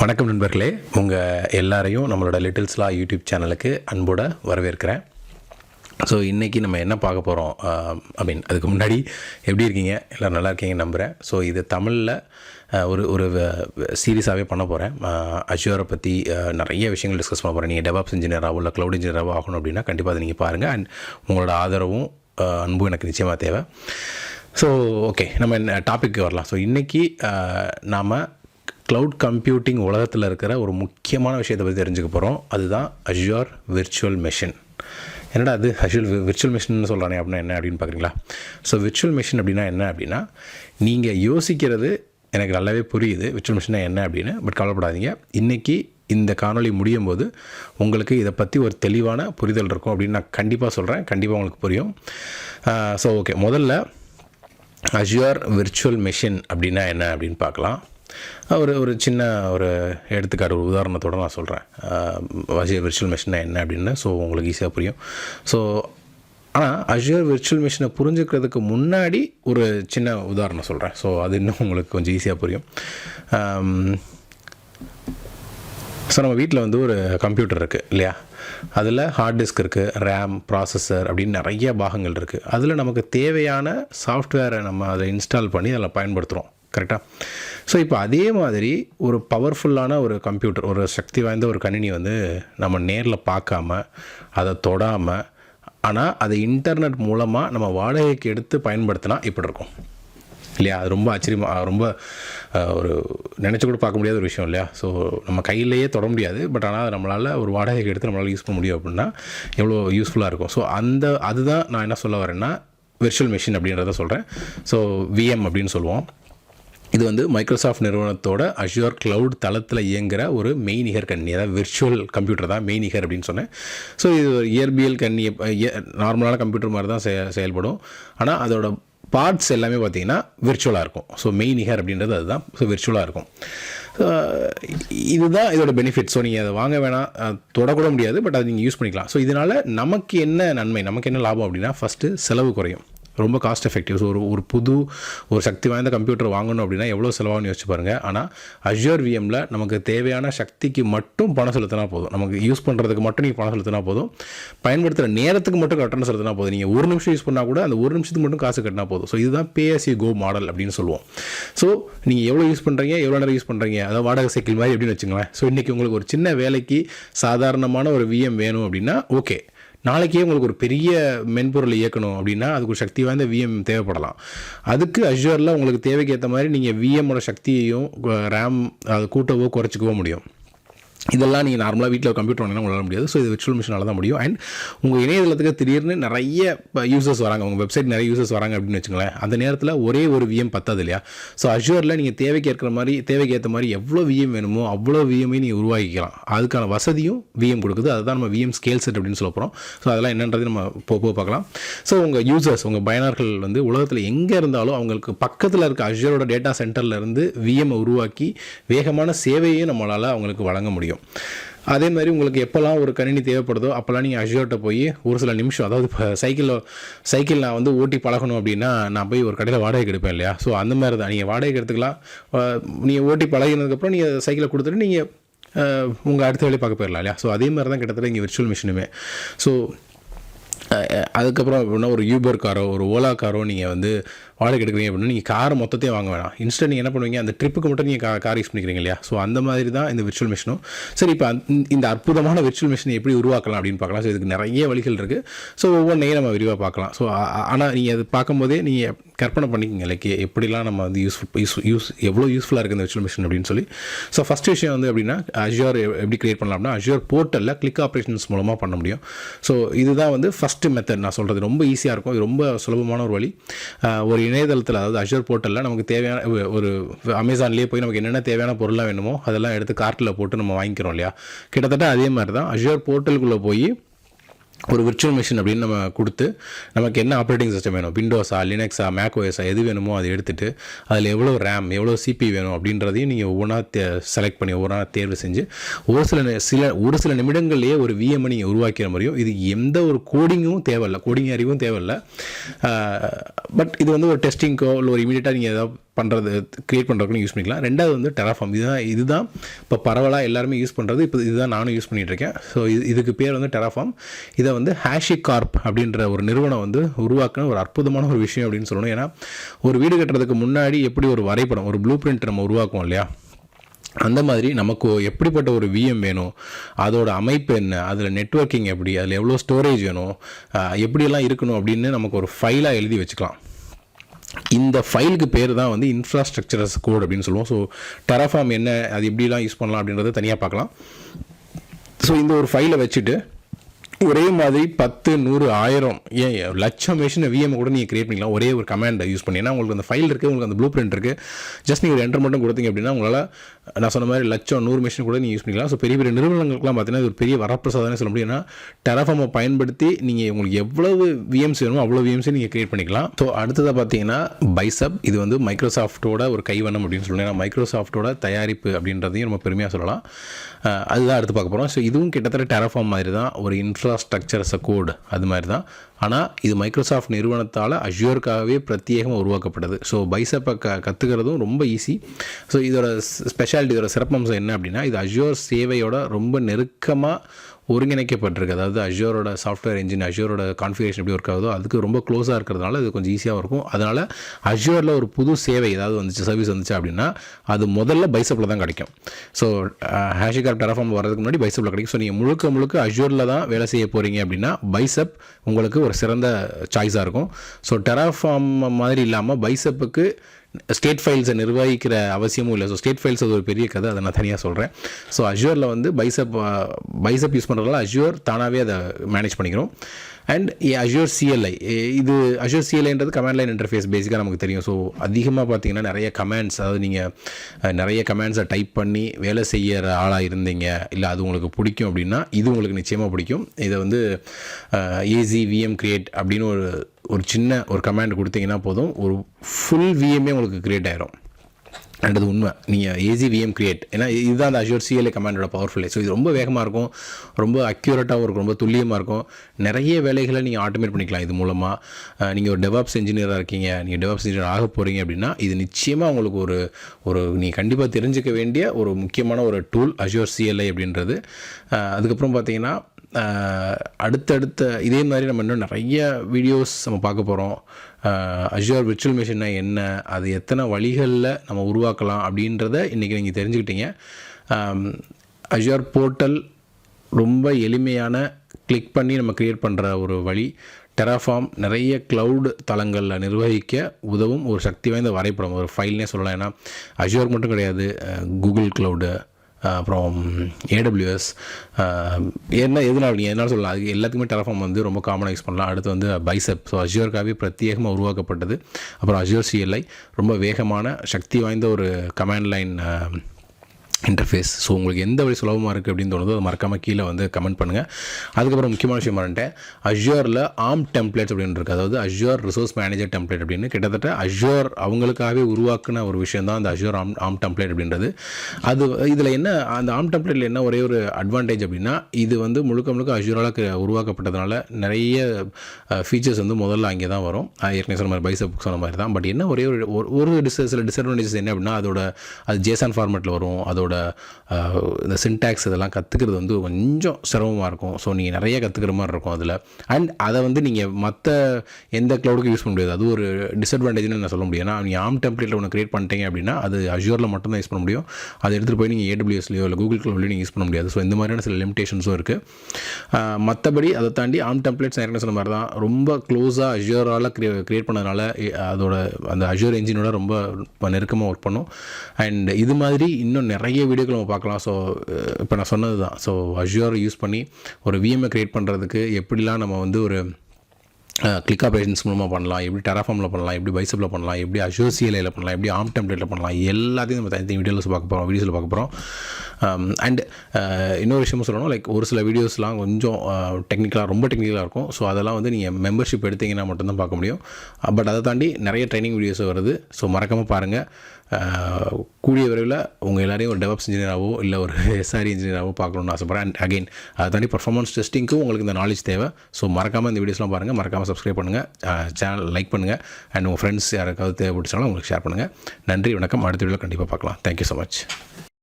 வணக்கம் நண்பர்களே. உங்கள் எல்லாரையும் நம்மளோட லிட்டில்ஸ்லா யூடியூப் சேனலுக்கு அன்போட வரவேற்கிறேன். ஸோ இன்றைக்கி நம்ம என்ன பார்க்க போகிறோம் ஐ மீன் அதுக்கு முன்னாடி எப்படி இருக்கீங்க? எல்லோரும் நல்லா இருக்கீங்கன்னு நம்புகிறேன் ஸோ இது தமிழில் ஒரு ஒரு சீரியஸாகவே பண்ண போகிறேன் அஷ்யூரை பற்றி நிறைய விஷயங்கள் டிஸ்கஸ் பண்ண போகிறேன் நீங்கள் டெவாப்ஸ் இன்ஜினியராகவோ இல்லை க்ளவுட் இன்ஜினியராகவோ ஆகணும் அப்படின்னா கண்டிப்பாக அதை நீங்கள் பாருங்கள் அண்ட் உங்களோட ஆதரவும் அன்பும் எனக்கு நிச்சயமாக தேவை. ஸோ ஓகே நம்ம என்ன டாபிக் வரலாம். ஸோ இன்றைக்கி நாம் க்ளவுட் கம்ப்யூட்டிங் உலகத்தில் இருக்கிற ஒரு முக்கியமான விஷயத்தை பற்றி தெரிஞ்சுக்க போகிறோம் அதுதான் அஷ்யூர் விர்ச்சுவல் மெஷின் என்னடா அது அஷ்யூல் விர்ச்சுவல் மெஷின் சொல்கிறானே அப்படின்னா என்ன அப்படின்னு பார்க்குறீங்களா ஸோ விர்ச்சுவல் மிஷின் அப்படின்னா என்ன அப்படின்னா நீங்கள் யோசிக்கிறது எனக்கு நல்லாவே புரியுது விர்ச்சுவல் மிஷினா என்ன அப்படின்னு பட் கவலைப்படாதீங்க. இன்றைக்கி இந்த காணொளி முடியும் போது உங்களுக்கு இதை பற்றி ஒரு தெளிவான புரிதல் இருக்கும் அப்படின்னு நான் கண்டிப்பாக சொல்கிறேன் கண்டிப்பாக உங்களுக்கு புரியும். ஸோ ஓகே முதல்ல அஷ்யூர் விர்ச்சுவல் மெஷின் அப்படின்னா என்ன அப்படின்னு பார்க்கலாம். ஒரு ஒரு சின்ன ஒரு எடுத்துக்காட்டு ஒரு உதாரணத்தோட நான் சொல்கிறேன் அஷ்யூர் விர்ச்சுவல் மிஷினா என்ன அப்படின்னு ஸோ உங்களுக்கு ஈஸியாக புரியும். ஸோ ஆனால் அஷ்யூர் விர்ச்சுவல் மிஷினை புரிஞ்சுக்கிறதுக்கு முன்னாடி ஒரு சின்ன உதாரணம் சொல்கிறேன் ஸோ அது இன்னும் உங்களுக்கு கொஞ்சம் ஈஸியாக புரியும். ஸோ நம்ம வீட்டில் வந்து ஒரு கம்ப்யூட்டர் இருக்குது இல்லையா? அதில் ஹார்ட் டிஸ்க் இருக்குது ரேம் ப்ராசஸர் அப்படின்னு நிறைய பாகங்கள் இருக்குது அதில் நமக்கு தேவையான சாஃப்ட்வேரை நம்ம அதை இன்ஸ்டால் பண்ணி அதில் பயன்படுத்துகிறோம் கரெக்டாக ஸோ இப்போ அதே மாதிரி ஒரு பவர்ஃபுல்லான ஒரு கம்ப்யூட்டர் ஒரு சக்தி வாய்ந்த ஒரு கணினி வந்து நம்ம நேரில் பார்க்காம அதை தொடாமல் ஆனால் அதை இன்டர்நெட் மூலமாக நம்ம வாடகைக்கு எடுத்து பயன்படுத்தினா இப்படி இருக்கும். இல்லையா? அது ரொம்ப ஆச்சரியமாக ரொம்ப ஒரு நினச்சி கூட பார்க்க முடியாத ஒரு விஷயம் இல்லையா? ஸோ நம்ம கையிலேயே தொட முடியாது பட் ஆனால் அது நம்மளால் ஒரு வாடகைக்கு எடுத்து நம்மளால் யூஸ் பண்ண முடியும் அப்படின்னா எவ்வளோ யூஸ்ஃபுல்லாக இருக்கும். ஸோ அந்த அதுதான் நான் என்ன சொல்ல வரேன்னா விர்ச்சுவல் மெஷின் அப்படின்றத சொல்கிறேன் ஸோ விஎம் அப்படின்னு சொல்லுவோம். இது வந்து மைக்ரோசாஃப்ட் நிறுவனத்தோட அஷ்யூர் கிளவுட் தளத்தில் இயங்குகிற ஒரு மெய்நிகர் கண்ணி அதாவது விர்ச்சுவல் கம்ப்யூட்டர் தான் மெய்நிகர் அப்படின்னு சொன்னேன். ஸோ இது ஒரு இயற்பியல் கண்ணி நார்மலான கம்ப்யூட்டர் மாதிரி தான் செயல்படும். ஆனால் அதோட பார்ட்ஸ் எல்லாமே பார்த்தீங்கன்னா விர்ச்சுவலாக இருக்கும். ஸோ மெய்நிகர் அப்படின்றது அதுதான். ஸோ விர்ச்சுவலாக இருக்கும். இதுதான் இதோட பெனிஃபிட் ஸோ நீங்கள் அதை வாங்க வேணாம். தொடக்கூட முடியாது பட் அதை நீங்கள் யூஸ் பண்ணிக்கலாம். ஸோ இதனால் நமக்கு என்ன நன்மை நமக்கு என்ன லாபம் அப்படின்னா ஃபஸ்ட்டு செலவு குறையும். ரொம்ப காஸ்ட் எஃபெக்டிவ் ஸோ ஒரு ஒரு புது ஒரு சக்தி வாய்ந்த கம்ப்யூட்டர் வாங்கணும் அப்படின்னா எவ்வளோ செலவாகும்னு யோசிச்சு பாருங்கள் ஆனால் அஷ்யூர் விஎம்மில் நமக்கு தேவையான சக்திக்கு மட்டும் பணம் செலுத்தினா போதும். நமக்கு யூஸ் பண்ணுறதுக்கு மட்டும் நீங்கள் பணம் செலுத்தினா போதும். பயன்படுத்துகிற நேரத்துக்கு மட்டும் கட்டணம் செலுத்தினா போதும். நீங்கள் ஒரு நிமிஷம் யூஸ் பண்ணால் கூட அந்த ஒரு நிமிஷத்துக்கு மட்டும் காசு கட்டினா போதும். ஸோ இதுதான் பேஎஸ்சி கோ மாடல் அப்படின்னு சொல்லுவோம். ஸோ நீங்கள் எவ்வளோ யூஸ் பண்ணுறீங்க எவ்வளோ நேரம் யூஸ் பண்ணுறீங்க அதாவது வாடகை சைக்கிள் மாதிரி எப்படின்னு வச்சுங்களேன். ஸோ இன்றைக்கி உங்களுக்கு ஒரு சின்ன வேலைக்கு சாதாரணமான ஒரு விஎம் வேணும் அப்படின்னா ஓகே நாளைக்கே உங்களுக்கு ஒரு பெரிய மென்பொருளை இயக்கணும் அப்படின்னா அதுக்கு ஒரு சக்தி வாய்ந்த விஎம் தேவைப்படலாம். அதுக்கு அஷ்யூரில் உங்களுக்கு தேவைக்கேற்ற மாதிரி நீங்கள் விஎம்மோட சக்தியையும் ரேம் அது கூட்டவோ குறைச்சிக்கவோ முடியும். இதெல்லாம் நீங்கள் நார்மலாக வீட்டில் கம்ப்யூட்டர் வாங்கினா உங்களால் முடியாது. ஸோ இது விர்ச்சுவல் மிஷினால் தான் முடியும். அண்ட் உங்கள் இணையதளத்துக்கு திடீர்னு நிறைய யூசர்ஸ் வராங்க. உங்கள் வெப்சைட் நிறைய யூசர்ஸ் வராங்க அப்படின்னு வச்சுங்களேன் அந்த நேரத்தில் ஒரே ஒரு விஎம் பத்தாது இல்லையா? ஸோ அஷ்யூரில் நீங்கள் தேவைக்கு ஏற்கிற மாதிரி தேவைக்கு ஏற்ற மாதிரி எவ்வளோ விஎம் வேணுமோ அவ்வளோ விஎம்ஐ நீங்கள் உருவாக்கிக்கலாம். அதுக்கான வசதியும் விஎம் கொடுக்குது. அதுதான் நம்ம விஎம் ஸ்கேல் செட் அப்படின்னு சொல்ல போகிறோம் ஸோ அதெல்லாம் என்னன்றது நம்ம போக பார்க்கலாம். ஸோ உங்கள் யூசர்ஸ் உங்கள் பயனர்கள் வந்து உலகத்தில் எங்கே இருந்தாலும் அவங்களுக்கு பக்கத்தில் இருக்க அஷ்யூரோட டேட்டா சென்டர்லேருந்து இருந்து உருவாக்கி வேகமான சேவையும் நம்மளால் அவங்களுக்கு வழங்க முடியும். அதே மாதிரி உங்களுக்கு எப்போல்லாம் ஒரு கணினி தேவைப்படுதோ அப்போல்லாம் நீங்கள் அஷ்யூர்ட்ட போய் ஒரு சில நிமிஷம் அதாவது இப்போ சைக்கிளில் சைக்கிள் நான் வந்து ஓட்டி பழகணும் அப்படின்னா நான் போய் ஒரு கடையில் வாடகைக்கு எடுப்பேன் இல்லையா? ஸோ அந்த மாதிரி தான். நீங்கள் வாடகைக்கு எடுத்துக்கலாம். நீங்கள் ஓட்டி பழகினதுக்கப்புறம் நீங்கள் சைக்கிளை கொடுத்துட்டு நீங்கள் உங்கள் அடுத்த வேலையை பார்க்க போயிடலாம் இல்லையா? ஸோ அதே மாதிரி தான் கிட்டத்தட்ட இங்கே விர்ச்சுவல் மிஷினுமே ஸோ அதுக்கப்புறம் அப்படின்னா ஒரு யூபர் காரோ ஒரு ஓலா காரோ நீங்கள் வந்து வாடகை எடுக்கிறீங்க அப்படின்னா நீங்கள் காரை மொத்தத்தையும் வாங்க வேணாம். இன்ஸ்டன்ட் நீங்கள் என்ன பண்ணுவீங்க அந்த ட்ரிப்புக்கு மட்டும் நீங்கள் கார் யூஸ் பண்ணிக்கிறீங்க இல்லையா? ஸோ அந்த மாதிரி தான் இந்த விர்ச்சுவல் மிஷினும் சரி இப்போ இந்த அற்புதமான விர்ச்சுவல் மிஷினை எப்படி உருவாக்கலாம் அப்படின்னு பார்க்கலாம். ஸோ இதுக்கு நிறைய வழிகள் இருக்குது ஸோ ஒவ்வொன்றையும் நம்ம விரிவாக பார்க்கலாம். ஸோ ஆனால் நீங்கள் அது பார்க்கும்போதே நீங்கள் கற்பனை பண்ணிக்கோங்க. லைக் எப்படிலாம் நம்ம வந்து யூஸ்ஃபுல் யூஸ் யூஸ் எவ்வளோ யூஸ்ஃபுல்லாக இருக்குது இந்த விர்ச்சுவல் மிஷின் அப்படின்னு சொல்லி. ஸோ ஃபஸ்ட் விஷயம் வந்து அப்படின்னா அஷ்யூர் எப்படி கிரியேட் பண்ணலாம் அப்படின்னா அஷ்யூர் போர்ட்டலில் கிளிக் ஆப்ரேஷன்ஸ் மூலமாக பண்ண முடியும். ஸோ இதுதான் வந்து ஃபஸ்ட்டு மெத்தட் நான் சொல்கிறது ரொம்ப ஈஸியாக இருக்கும். இது ரொம்ப சுலபமான ஒரு வழி. ஒரு இணையதளத்தில் அதாவது அஷர் போர்ட்டலில் நமக்கு தேவையான ஒரு அமேசான்லேயே போய் நமக்கு என்னென்ன தேவையான பொருளாக வேணுமோ அதெல்லாம் எடுத்து கார்ட்டில் போட்டு நம்ம வாங்கிக்கிறோம் இல்லையா? கிட்டத்தட்ட அதே மாதிரி தான் அஷர் போர்ட்டலுக்குள்ளே போய் ஒரு விர்ச்சுவல் மிஷின் அப்படின்னு நம்ம கொடுத்து நமக்கு என்ன ஆப்ரேட்டிங் சிஸ்டம் வேணும்? விண்டோஸா லினக்ஸா மேக்ஓஎஸா எது வேணுமோ அதை எடுத்துகிட்டு அதில் எவ்வளோ ரேம் எவ்வளோ சிபி வேணும் அப்படின்றதையும் நீங்கள் ஒவ்வொன்றா செலக்ட் பண்ணி ஒவ்வொன்றா தேர்வு செஞ்சு ஒரு சில சில ஒரு சில நிமிடங்கள்லேயே ஒரு விஎம் நீங்கள் உருவாக்கிற மாதிரியும் இது எந்த ஒரு கோடிங்கும் தேவையில்ல. கோடிங் அறிவும் தேவையில்லை. பட் இது வந்து ஒரு டெஸ்டிங்க்கோ இல்லை ஒரு இமீடியட்டாக நீங்கள் ஏதாவது பண்ணுறது க்ரியேட் பண்ணுறதுக்கு யூஸ் பண்ணிக்கலாம். ரெண்டாவது வந்து டெராஃபார்ம் இதுதான் இதுதான் இப்போ பரவலாக எல்லாருமே யூஸ் பண்ணுறது இப்போ இதுதான் நானும் யூஸ் பண்ணிகிட்டு இருக்கேன். ஸோ இது இதுக்கு பேர் வந்து டெராஃபார்ம் இதை வந்து ஹேஷி கார்ப் அப்படின்ற ஒரு நிறுவனம் வந்து உருவாக்கின ஒரு அற்புதமான ஒரு விஷயம் அப்படின்னு சொல்லணும். ஏன்னா ஒரு வீடு கட்டுறதுக்கு முன்னாடி எப்படி ஒரு வரைபடம் ஒரு ப்ளூ பிரிண்ட் நம்ம உருவாக்குவோம் இல்லையா? அந்த மாதிரி நமக்கு எப்படிப்பட்ட ஒரு விஎம் வேணும்? அதோட அமைப்பு என்ன? அதில் நெட்வொர்க்கிங் எப்படி? அதில் எவ்வளோ ஸ்டோரேஜ் வேணும்? எப்படியெல்லாம் இருக்கணும் அப்படின்னு நமக்கு ஒரு ஃபைலாக எழுதி வச்சுக்கலாம். இந்த ஃபைலுக்கு பேர் தான் வந்து இன்ஃப்ராஸ்ட்ரக்சரஸ் கோட் அப்படின்னு சொல்லுவோம். ஸோ டெராஃபார்ம் என்ன அது எப்படிலாம் யூஸ் பண்ணலாம் அப்படின்றத தனியாக பார்க்கலாம். ஸோ இந்த ஒரு ஃபைலை வச்சுட்டு ஒரே மாதிரி பத்து நூறு ஆயிரம் ஏன் லட்சம் மிஷின் விஎம் கூட நீங்கள் கிரியேட் பண்ணிக்கலாம். ஒரே ஒரு கமாண்டை யூஸ் பண்ணினா உங்களுக்கு அந்த ஃபைல் இருக்குது உங்களுக்கு அந்த ப்ளூ பிரிண்ட் இருக்குது ஜஸ்ட் நீங்கள் ஒரு என்டர் மட்டும் கொடுத்தீங்க அப்படின்னா உங்களால் நான் சொன்ன மாதிரி லட்சம் நூறு மிஷின் கூட நீங்கள் யூஸ் பண்ணிக்கலாம். ஸோ பெரிய பெரிய நிறுவனங்களுக்குலாம் பார்த்தீங்கன்னா இது ஒரு பெரிய வரப்பிரசாதனே சொல்ல முடியும்னா டெரஃபார்மை பயன்படுத்தி நீங்கள் உங்களுக்கு எவ்வளவு விஎம்ஸ் வேணுமோ அவ்வளோ விஎம்சி நீங்கள் கிரியேட் பண்ணிக்கலாம். ஸோ அடுத்ததாக பார்த்தீங்கன்னா பைசப் இது வந்து மைக்ரோசாஃப்ட்டோட ஒரு கைவண்ணம் அப்படின்னு சொல்லணும் ஏன்னா மைக்ரோசாஃப்ட்டோட தயாரிப்பு அப்படின்றதையும் நம்ம பெருமையாக சொல்லலாம். அதுதான் அடுத்து பார்க்க போகிறோம் ஸோ இதுவும் கிட்டத்தட்ட டெரஃபார்ம் மாதிரி தான். ஒரு இன்ஃப்ராஸ்ட்ரக்சர்ஸ் கோட் அது மாதிரி தான். ஆனால் இது மைக்ரோசாஃப்ட் நிறுவனத்தால் அஷ்யூருக்காகவே பிரத்யேகமாக உருவாக்கப்பட்டது. ஸோ பைசப்பை க கற்றுக்கிறதும் ரொம்ப ஈஸி ஸோ இதோட ஸ்பெஷாலிட்டி இதோட சிறப்பம்சம் என்ன அப்படின்னா இது அஷ்யூர் சேவையோட ரொம்ப நெருக்கமாக ஒருங்கிணைக்கப்பட்டிருக்கு. அதாவது அஷோரோட சாஃப்ட்வேர் இன்ஜின் அஷோரோட கான்ஃபிகரேஷன் எப்படி ஒர்க் ஆகுதோ அதுக்கு ரொம்ப க்ளோஸாக இருக்கிறதுனால அது கொஞ்சம் ஈஸியாக இருக்கும். அதனால் அஷோரில் ஒரு புது சேவை ஏதாவது வந்துச்சு சர்வீஸ் வந்துச்சு அப்படின்னா அது முதல்ல பைசப்பில் தான் கிடைக்கும். ஸோ ஹேஷிகார் டெராஃபார்ம் வரதுக்கு முன்னாடி பைசப்பில் கிடைக்கும். ஸோ நீங்கள் முழுக்க முழுக்க அஷோரில் தான் வேலை செய்ய போகிறீங்க அப்படின்னா பைசப் உங்களுக்கு ஒரு சிறந்த சாய்ஸாக இருக்கும். ஸோ டெராஃபார்ம் மாதிரி இல்லாமல் பைசப்புக்கு ஸ்டேட் ஃபைல்ஸை நிர்வகிக்கிற அவசியமும் இல்லை. ஸோ ஸ்டேட் ஃபைல்ஸ் அது ஒரு பெரிய கதை. அதை நான் தனியாக சொல்கிறேன் ஸோ அஷ்யூரில் வந்து பைசப் பைசப் யூஸ் பண்ணுறதுனால அஷ்யூர் தானாகவே அதை மேனேஜ் பண்ணிக்கிறோம். அண்ட் அஷ்யூர் சிஎல்ஐ இது அஷ்யூர் சிஎல்ஐன்றது கமாண்ட் லைன் இன்டர்ஃபேஸ் பேசிக்காக நமக்கு தெரியும். ஸோ அதிகமாக பார்த்தீங்கன்னா நிறைய கமெண்ட்ஸ் அதாவது நீங்கள் நிறைய கமெண்ட்ஸை டைப் பண்ணி வேலை செய்கிற ஆளாக இருந்தீங்க. இல்லை அது உங்களுக்கு பிடிக்கும் அப்படின்னா இது உங்களுக்கு நிச்சயமாக பிடிக்கும். இதை வந்து ஏசி விஎம் கிரியேட் அப்படின்னு ஒரு ஒரு சின்ன ஒரு கமாண்ட் கொடுத்தீங்கன்னா போதும். ஒரு ஃபுல் விஎம்ஏ உங்களுக்கு க்ரியேட் ஆயிரும். அண்ட் அது உண்மை. நீங்கள் ஏசி விஎம் கிரியேட் ஏன்னா இதுதான் அந்த அஷ்யூர் சிஎல்ஏ கமாண்டோட பவர்ஃபுல்லே ஸோ இது ரொம்ப வேகமாக இருக்கும். ரொம்ப அக்யூரேட்டாகவும் இருக்கும். ரொம்ப துல்லியமாக இருக்கும். நிறைய வேலைகளை நீங்கள் ஆட்டோமேட் பண்ணிக்கலாம் இது மூலமாக நீங்கள் ஒரு டெவாப்ஸ் இன்ஜினியராக இருக்கீங்க. நீங்கள் டெவாப்ஸ் இன்ஜினியர் ஆக போகிறீங்க அப்படின்னா இது நிச்சயமாக உங்களுக்கு ஒரு ஒரு நீங்கள் கண்டிப்பாக தெரிஞ்சுக்க வேண்டிய ஒரு முக்கியமான ஒரு டூல் அஷ்யூர் சிஎல்ஐ அப்படின்றது. அதுக்கப்புறம் பார்த்தீங்கன்னா அடுத்தடுத்த இதே மாதிரி நம்ம இன்னும் நிறைய வீடியோஸ் நம்ம பார்க்க போகிறோம் அஷ்யூர் விர்ச்சுவல் மிஷின்னா என்ன அது எத்தனை வழிகளில் நம்ம உருவாக்கலாம் அப்படின்றத இன்றைக்கி நீங்கள் தெரிஞ்சுக்கிட்டீங்க. அஷ்யூர் போர்ட்டல் ரொம்ப எளிமையான கிளிக் பண்ணி நம்ம க்ரியேட் பண்ணுற ஒரு வழி. டெராஃபார்ம் நிறைய க்ளவுட் தளங்களில் நிர்வகிக்க உதவும் ஒரு சக்தி வாய்ந்த வரைபடம் ஒரு ஃபைல்னே சொல்லலாம். ஏன்னா அஷ்யூர் மட்டும் கிடையாது கூகுள் க்ளவுடு அப்புறம் ஏடபிள்யூஎஸ் என்ன எதுனால நீங்கள் என்ன சொல்லலாம்? அது எல்லாத்துக்குமே டெலஃபார்ம் வந்து ரொம்ப காமனாக யூஸ் பண்ணலாம். அடுத்து வந்து பைசப் ஸோ அஜியோர்க்காகவே பிரத்யேகமாக உருவாக்கப்பட்டது. அப்புறம் அஜியோர் சிஎல்ஐ ரொம்ப வேகமான சக்தி வாய்ந்த ஒரு கமாண்ட் லைன் இன்டர்ஃபேஸ் ஸோ உங்களுக்கு எந்த வழி சுலபமாக இருக்குது அப்படின்னு தோணுதோ அதை மறக்காமல் கீழே வந்து கமெண்ட் பண்ணுங்கள் அதுக்கப்புறம் முக்கியமான விஷயம் பண்ணிட்டேன் அஷ்யூரில் ஆம் டெம்ப்ளேட்ஸ் அப்படின்னு இருக்குது அதாவது அஷ்யூர் ரிசோர்ஸ் மேனேஜர் டெம்ப்ளேட் அப்படின்னு. கிட்டத்தட்ட அஷ்யூர் அவங்களுக்காகவே உருவாக்குன ஒரு விஷயம் தான் அந்த அஷ்யூர் ஆம் ஆம் டெம்ப்ளேட் அப்படின்றது. அது இதில் என்ன அந்த ஆம் டெம்ப்ளேட்டில் என்ன ஒரே ஒரு அட்வான்டேஜ் அப்படின்னா இது வந்து முழுக்க முழுக்க அஷ்யூரால் உருவாக்கப்பட்டதுனால நிறைய ஃபீச்சர்ஸ் வந்து முதல்ல அங்கே தான் வரும். ஏற்கனவே சொன்ன மாதிரி பைசப் சொன்ன மாதிரி தான். பட் என்ன ஒரே ஒரு ஒரு- ஒரு டிஸ் சில டிஸ்அட்வான்டேஜஸ் என்ன அப்படின்னா அதோட அது ஜேசான் ஃபார்மேட்டில் வரும். அதோட அதோட இந்த சின்டாக்ஸ் இதெல்லாம் கற்றுக்கிறது வந்து கொஞ்சம் சிரமமாக இருக்கும். ஸோ நீங்கள் நிறைய கற்றுக்கிற மாதிரி இருக்கும் அதில். அண்ட் அதை வந்து நீங்கள் மற்ற எந்த க்ளவுடுக்கும் யூஸ் பண்ண முடியாது. அது ஒரு டிஸ்அட்வான்டேஜ்னு நான் சொல்ல முடியும். ஏன்னா நீங்கள் ஆம் டெம்ப்ளேட்டில் ஒன்று கிரியேட் பண்ணிட்டீங்க அப்படின்னா அது அஷ்யூரில் மட்டும்தான் யூஸ் பண்ண முடியும். அதை எடுத்துகிட்டு போய் நீங்கள் ஏடபிள்யூஎஸ்லையோ இல்லை கூகுள் க்ளவுட்லையோ நீங்கள் யூஸ் பண்ண முடியாது. ஸோ இந்த மாதிரியான சில லிமிடேஷன்ஸும் இருக்குது மற்றபடி அதை தாண்டி ஆம் டெம்ப்ளேட்ஸ் ஏற்கனவே சொன்ன மாதிரி தான் ரொம்ப க்ளோஸாக அஷ்யூரால் க்ரியே கிரியேட் பண்ணதுனால அதோட அந்த அஷ்யூர் என்ஜினோட ரொம்ப நெருக்கமாக ஒர்க் பண்ணும். அண்ட் இது மாதிரி இன்னும் நிறைய நிறைய வீடியோக்கள் நம்ம பார்க்கலாம். ஸோ இப்போ நான் சொன்னது தான் ஸோ அஷ்யூர் யூஸ் பண்ணி ஒரு விஎம்ஐ கிரியேட் பண்ணுறதுக்கு எப்படிலாம் நம்ம வந்து ஒரு கிளிக் ஆப்ரேஷன்ஸ் மூலமாக பண்ணலாம். எப்படி டெராஃபார்மில் பண்ணலாம். எப்படி பைசப்பில் பண்ணலாம். எப்படி அஷோசியலையில் பண்ணலாம். எப்படி ஆம் டெம்ப்ளேட்டில் பண்ணலாம். எல்லாத்தையும் நம்ம தனித்தனி வீடியோஸ் பார்க்க போகிறோம் வீடியோஸில் பார்க்க போகிறோம் um, அண்ட் இன்னொரு விஷயமும் சொல்லணும். லைக் ஒரு சில வீடியோஸ்லாம் கொஞ்சம் டெக்னிக்கலாக ரொம்ப டெக்னிக்கலாக இருக்கும். ஸோ அதெல்லாம் வந்து நீங்கள் மெம்பர்ஷிப் எடுத்தீங்கன்னா மட்டும்தான் பார்க்க முடியும். பட் அதை தாண்டி நிறைய ட்ரைனிங் வீடியோஸ் வருது. ஸோ மறக்காமல் பாருங்கள் கூடிய விரைவில் உங்கள் எல்லாரையும் ஒரு டெவலப்ஸ் இன்ஜினியராகவோ இல்லை ஒரு எஸ்ஆர்இ இன்ஜினியராகவோ பார்க்கணுன்னு ஆசைப்பட்றேன். அண்ட் அகைன் அதை தாண்டி பர்ஃபார்மன்ஸ் டெஸ்டிங்க்கும் உங்களுக்கு இந்த நாலேஜ் தேவை. ஸோ மறக்காமல் இந்த வீடியோஸ்லாம் பாருங்கள் மறக்காமல் சப்ஸ்கிரைப் பண்ணுங்கள் சேனல் லைக் பண்ணுங்கள் அண்ட் உங்கள் ஃப்ரெண்ட்ஸ் யாருக்காவது தேவைப்பட்டுச்சாலும் உங்களுக்கு ஷேர் பண்ணுங்கள் நன்றி வணக்கம். அடுத்த வீடியோவில் கண்டிப்பாக பார்க்கலாம். Thank you so much